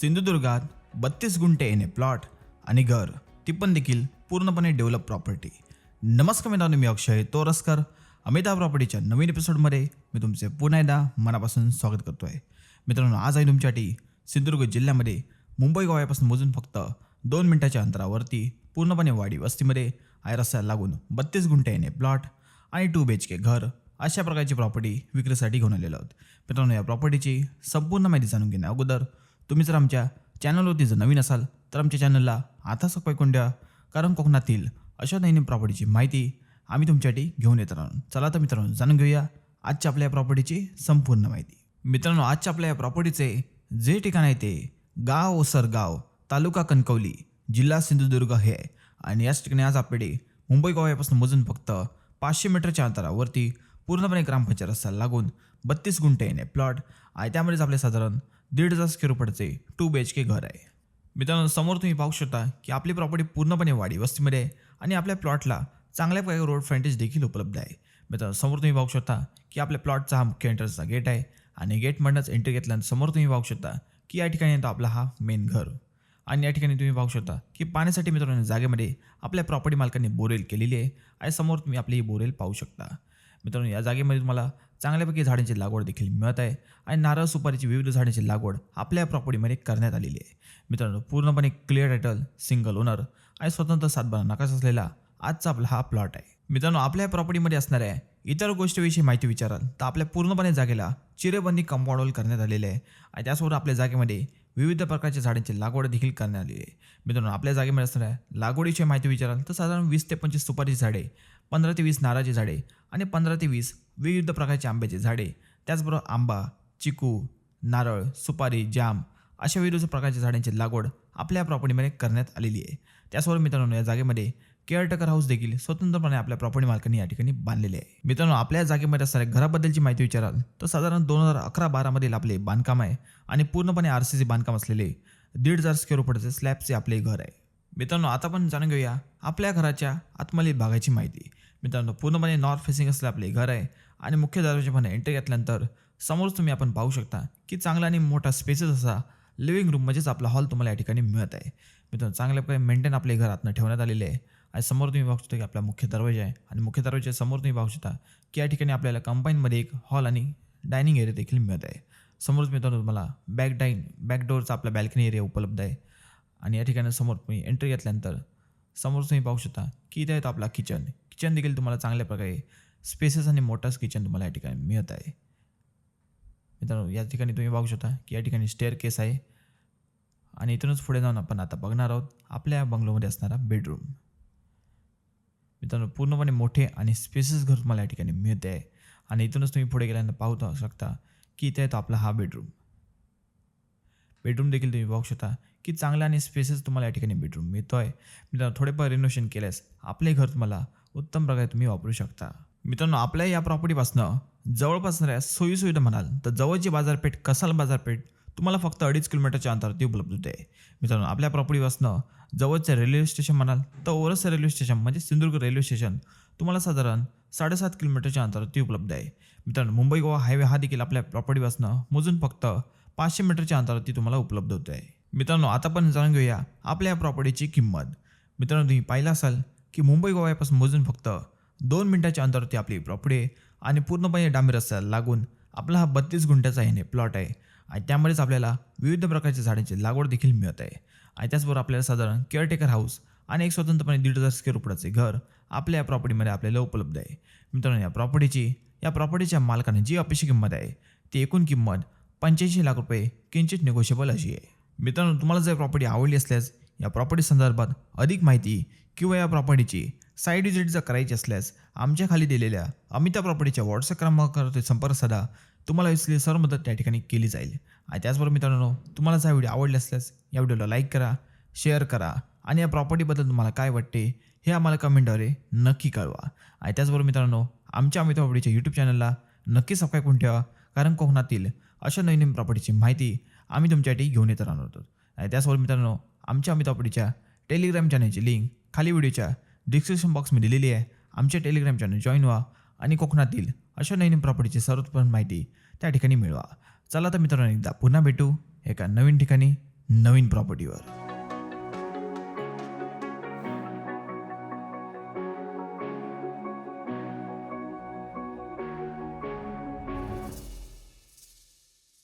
सिंधुदुर्गात बत्तीस गुंठे येणे प्लॉट आणि घर ती पण देखील पूर्णपणे डेव्हलप प्रॉपर्टी नमस्कार मित्रांनो मी अक्षय तोरसकर. अमिता प्रॉपर्टीच्या नवीन एपिसोडमध्ये मी तुमचे पुन्हा एकदा मनापासून स्वागत करतो आहे मित्रांनो आज आहे तुमच्यासाठी सिंधुदुर्ग जिल्ह्यामध्ये मुंबई गोव्यापासून मोजून फक्त दोन मिनिटाच्या अंतरावरती पूर्णपणे वाडी वस्तीमध्ये आय रस्त्याला लागून बत्तीस गुंठे येणे प्लॉट आणि टू बी एच के घर अशा प्रकारची प्रॉपर्टी विक्रीसाठी घेऊन आलेलो आहोत. मित्रांनो या प्रॉपर्टीची संपूर्ण माहिती जाणून घेण्या अगोदर तुम्ही जर आमच्या चॅनलवरती जर नवीन असाल तर आमच्या चॅनलला आता सबस्क्राईब द्या. कारण कोकणातील अशा नवीन प्रॉपर्टीची माहिती आम्ही तुमच्यासाठी घेऊन येत आहोत चला तर मित्रांनो जाणून घेऊया आजच्या आपल्या या प्रॉपर्टीची संपूर्ण माहिती. मित्रांनो आजच्या आपल्या या प्रॉपर्टीचे जे ठिकाण आहे ते गाव ओसर गाव तालुका कणकवली जिल्हा सिंधुदुर्ग हे आहे. आणि याच ठिकाणी आज आपल्याकडे मुंबई गोव्यापासून मोजून फक्त पाचशे मीटरच्या अंतरावरती पूर्णपणे ग्रामपंचायत रस्त्याला लागून बत्तीस गुंठे येणे प्लॉट आणि त्यामध्येच आपले साधारण दीड हजार स्क्वेअर फुटाचे टू बी एच के घर आहे. मित्रांनो समोर तुम्ही पाहू शकता की आपली प्रॉपर्टी पूर्णपणे वाडी वस्तीमध्ये आहे आणि आपल्या प्लॉटला चांगल्या प्रकारे रोड फ्रंटेज देखील उपलब्ध आहे. मित्रांनो समोर तुम्ही पाहू शकता की आपल्या प्लॉटचा हा मुख्य एंट्रन्सचा गेट आहे आणि गेटमधनंच एंट्री घेतल्यानंतर समोर तुम्ही पाहू शकता की या ठिकाणी येतो आपला हा मेन घर. आणि या ठिकाणी तुम्ही पाहू शकता की पाण्यासाठी मित्रांनो जागेमध्ये आपल्या प्रॉपर्टी मालकांनी बोरेल केलेली आहे आणि समोर तुम्ही आपली ही बोरेल पाहू शकता. मित्रांनो या जागेमध्ये तुम्हाला चांगल्यापैकी झाडांची लागवड देखील मिळत आहे आणि नारळ सुपारीची विविध झाडांची लागवड आपल्या प्रॉपर्टीमध्ये करण्यात आलेली आहे. मित्रांनो पूर्णपणे क्लिअर टायटल सिंगल ओनर आणि स्वतंत्र सातबारा नकाश असलेला आजचा आपला हा प्लॉट आहे. मित्रांनो आपल्या प्रॉपर्टीमध्ये असणाऱ्या इतर गोष्टीविषयी माहिती विचाराल तर आपल्या पूर्णपणे जागेला चिरेबंदी कंपाऊंड वॉल करण्यात आलेले आहे आणि त्याचबरोबर आपल्या जागेमध्ये विविध प्रकारच्या झाडांची लागवड देखील करण्यात आली आहे. मित्रांनो आपल्या जागेमध्ये असणाऱ्या लागवडीची माहिती विचाराल तर साधारण वीस ते पंचवीस सुपारीची झाडे पंधरा ते वीस नारळाची झाडे आणि पंधरा ते वीस विविध प्रकारचे आंब्याचे झाडे त्याचबरोबर आंबा चिकू नारळ सुपारी जाम अशा विविध प्रकारच्या झाडांची लागवड आपल्या प्रॉपर्टीमध्ये करण्यात आलेली आहे. त्याचबरोबर मित्रांनो या जागेमध्ये केअरटेकर हाऊस देखील स्वतंत्रपणे आपल्या प्रॉपर्टी मालकांनी या ठिकाणी बांधलेले आहे. मित्रांनो आपल्या जागेमध्ये असणाऱ्या घराबद्दलची माहिती विचाराल तर साधारण दोन हजार अकरा बारामधील आपले बांधकाम आहे आणि पूर्णपणे आर सी सी बांधकाम असलेले दीड हजार स्क्वेअर फुटाचे स्लॅबचे आपले घर आहे. मित्रांनो आता आपण जाणून घेऊया आपल्या घराच्या आतमधील भागाची माहिती. मित्रांनो पूर्णपणे नॉर्थ फेसिंग असले आपले घर आहे आणि मुख्य दरवाजामध्ये एंट्री घेतल्यानंतर समोरच तुम्ही आपण पाहू शकता की चांगला आणि मोठा स्पेसेस असा लिव्हिंग रूम म्हणजेच आपला हॉल तुम्हाला या ठिकाणी मिळत आहे. मित्रांनो चांगल्या प्रकारे मेंटेन आपले घर आतनं ठेवण्यात आलेले आहे. आणि समोर तुम्ही पाहू शकता की आपला मुख्य दरवाजा आहे. आणि मुख्य दरवाजा समोर तुम्ही पाहू शकता की या ठिकाणी आपल्याला कंपाईनमध्ये एक हॉल आणि डायनिंग एरिया देखील मिळत आहे. समोरच मित्रांनो तुम्हाला बॅक डाईन बॅक डोअरचा आपला बॅल्कनी एरिया उपलब्ध आहे. आणि या ठिकाणी समोर तुम्ही एंट्री घेतल्यानंतर समोर तुम्ही पाहू शकता की इथे येतो आपला किचन किचन देखील तुम्हाला चांगल्या प्रकारे स्पेसेस आणि मोठाच किचन तुम्हाला या ठिकाणी मिळत आहे. मित्रांनो या ठिकाणी तुम्ही पाहू शकता की या ठिकाणी स्टेअर केस आहे. आणि इथूनच पुढे जाऊन आपण आता बघणार आहोत आपल्या बंगलोमध्ये असणारा बेडरूम मित्रांनो पूर्णपणे मोठे आणि स्पेसेस घर तुम्हाला या ठिकाणी मिळते. आहे आणि इथूनच तुम्ही पुढे गेल्यानंतर पाहू शकता की इथे येतो आपला हा बेडरूम बेडरूम देखील तुम्ही पाहू शकता की चांगला आणि स्पेसेस तुम्हाला या ठिकाणी बेडरूम मिळतो आहे मित्रांनो थोडेफार रिनोव्हेशन केल्यास आपले घर तुम्हाला उत्तम प्रकारे तुम्ही वापरू शकता. मित्रांनो आपल्या या प्रॉपर्टीपासनं जवळपास सोयीसुविधा म्हणाल तर जवळची बाजारपेठ कसाल बाजारपेठ तुम्हाला फक्त अडीच किलोमीटरच्या अंतरावरती उपलब्ध होते. मित्रांनो आपल्या प्रॉपर्टीपासनं जवळचं रेल्वे स्टेशन म्हणाल तर ओरस रेल्वे स्टेशन म्हणजे सिंधुदुर्ग रेल्वे स्टेशन तुम्हाला साधारण साडेसात किलोमीटरच्या अंतरावरती उपलब्ध आहे. मित्रांनो मुंबई गोवा हायवे हा देखील आपल्या प्रॉपर्टीपासनं मोजून फक्त पाचशे मीटरच्या अंतरावरती तुम्हाला उपलब्ध होत आहे मित्रांनो आता पण जाणून घेऊया आपल्या प्रॉपर्टीची किंमत. मित्रांनो तुम्ही पाहिलं असाल की मुंबई गोव्यापासून मोजून फक्त दोन मिनटाच्या अंतरावरती आपली प्रॉपर्टी आहे आणि पूर्णपणे डांबी रस्त्याला लागून आपला हा बत्तीस गुंठ्याचा हेने प्लॉट आहे. आणि त्यामध्येच आपल्याला विविध प्रकारच्या झाडांची लागवड देखील मिळत आहे. आणि त्याचबरोबर आपल्याला साधारण केअरटेकर हाऊस आणि एक स्वतंत्रपणे दीड हजार स्क्वेअर फुटाचे घर आपल्या या प्रॉपर्टीमध्ये आपल्याला उपलब्ध आहे. मित्रांनो या प्रॉपर्टीची या प्रॉपर्टीच्या मालकाने जी अपेक्षित किंमत आहे ती एकूण किंमत पंच्याऐंशी लाख रुपये किंचित निगोशिएबल अशी आहे. मित्रांनो तुम्हाला जर प्रॉपर्टी आवडली असल्यास या प्रॉपर्टी संदर्भात अधिक माहिती किंवा या प्रॉपर्टीची साईड विजिट जर करायची असल्यास आमच्या खाली दिलेल्या अमिता प्रॉपर्टीच्या व्हॉट्सअप क्रमांकावर संपर्क साधा. तुम्हाला इसली सर्व मदत त्या ठिकाणी केली जाईल. आणि त्याचबरोबर मित्रांनो तुम्हाला जर हा व्हिडिओ आवडला असल्यास या व्हिडिओला लाईक करा शेअर करा आणि या प्रॉपर्टीबद्दल तुम्हाला काय वाटते हे आम्हाला कमेंटद्वारे नक्की कळवा. आणि त्याचबरोबर मित्रांनो आमच्या अमिता प्रॉपर्टीच्या यूट्यूब चॅनलला नक्की सबस्क्राईब करून ठेवा कारण कोकणातील अशा नवीन नवीन प्रॉपर्टीची माहिती आम्ही तुमच्यासाठी घेऊन येत राहणार आहोत. आणि त्याचबरोबर मित्रांनो आमच्या अमिता प्रॉपर्टीच्या टेलिग्राम चॅनलची लिंक खाली व्हिडिओच्या डिस्क्रिप्शन बॉक्समध्ये दिलेली आहे. आमच्या टेलिग्राम चॅनल जॉईन व्हा आणि कोकणातील अशा नवीन प्रॉपर्टीची सर्वोत्तम माहिती त्या ठिकाणी मिळवा. चला तर मित्रांनो एकदा पुन्हा भेटू एका नवीन ठिकाणी नवीन प्रॉपर्टीवर